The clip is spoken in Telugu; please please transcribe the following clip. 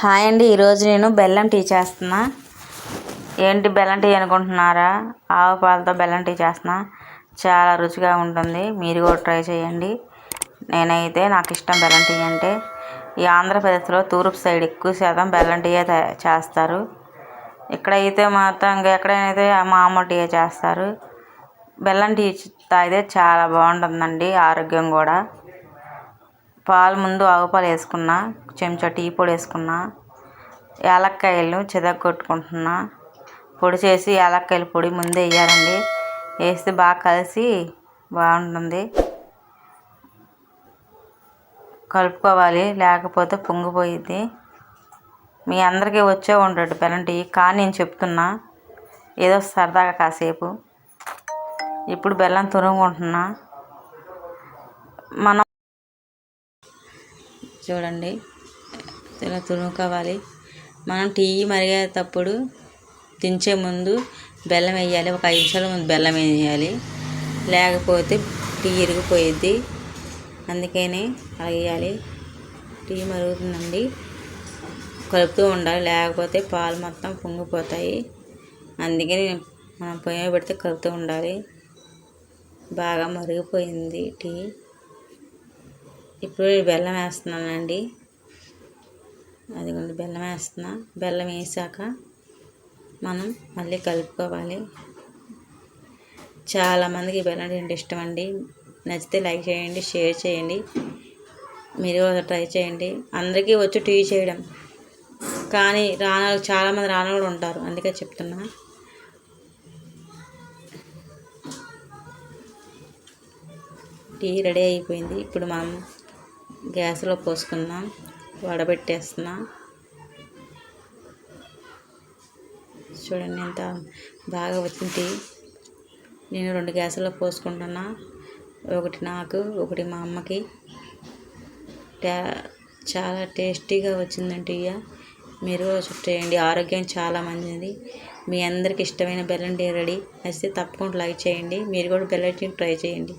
హాయ్ అండి ఈరోజు నేను బెల్లం టీ చేస్తున్నా. ఏంటి బెల్లం టీ అనుకుంటున్నారా? ఆవు పాలతో బెల్లం టీ చేస్తున్నా. చాలా రుచిగా ఉంటుంది. మీరు కూడా ట్రై చేయండి. నేనైతే నాకు ఇష్టం బెల్లం టీ అంటే. ఈ ఆంధ్రప్రదేశ్లో తూర్పు సైడ్ ఎక్కువ శాతం బెల్లం టీయే చేస్తారు. ఇక్కడైతే మాత్రం ఇంకా ఎక్కడైనా మామూలు టీయే చేస్తారు. బెల్లం టీ తాగితే చాలా బాగుంటుందండి ఆరోగ్యం కూడా. పాలు ముందు ఆవుపాలు వేసుకున్న చెంచా టీ పొడి వేసుకున్న యాలక్కాయలు చెదగొట్టుకుంటున్నా పొడి చేసి యాలక్కాయల పొడి ముందే వేయాలండి. వేస్తే బాగా కలిసి బాగుంటుంది. కలుపుకోవాలి లేకపోతే పొంగిపోయిద్ది. మీ అందరికీ వచ్చే ఉంటాడు బెల్లం టీ కానీ నేను చెప్తున్నా ఏదో సరదాగా కాసేపు. ఇప్పుడు బెల్లం తురుముకుంటున్నా. మనం చూడండి. ఇలా తురుముకోవాలి మనం టీ మరిగేటప్పుడు దించే ముందు బెల్లం వేయాలి. ఒక ఐదు నిమిషాల ముందు బెల్లం వేయాలి. లేకపోతే టీ ఇరిగిపోయిద్ది. అందుకని అలా వేయాలి. టీ మరుగుతుందండి. కలుపుతూ ఉండాలి. లేకపోతే పాలు మొత్తం పొంగిపోతాయి. అందుకని మనం పొయ్యి పెడితే కలుపుతూ ఉండాలి. బాగా మరిగిపోయింది టీ. ఇప్పుడు బెల్లం వేస్తున్నానండి. అదిగోండి బెల్లం వేస్తున్నా. బెల్లం వేసాక మనం మళ్ళీ కలుపుకోవాలి. చాలామందికి బెల్లం అంటే ఇష్టం అండి నచ్చితే లైక్ చేయండి షేర్ చేయండి. మీరు కూడా ట్రై చేయండి. అందరికీ వచ్చి టీ చేయడం. కానీ రాన చాలామంది రాని కూడా ఉంటారు. అందుకే చెప్తున్నా. టీ రెడీ అయిపోయింది. ఇప్పుడు మనం గ్యాస్లో పోసుకుందాం వడబెట్టేస్తున్నా. చూడండి ఎంత బాగా వచ్చింది. నేను రెండు గ్యాసుల్లో పోసుకుంటున్నా. ఒకటి నాకు ఒకటి మా అమ్మకి. చాలా టేస్టీగా వచ్చిందండి ఇక మీరు చేయండి. ఆరోగ్యం చాలా మంచిది. మీ అందరికి ఇష్టమైన బెల్లం టీ రెడీ. నచ్చితే తప్పకుండా లైక్ చేయండి. మీరు కూడా బెల్లం టీ ట్రై చేయండి.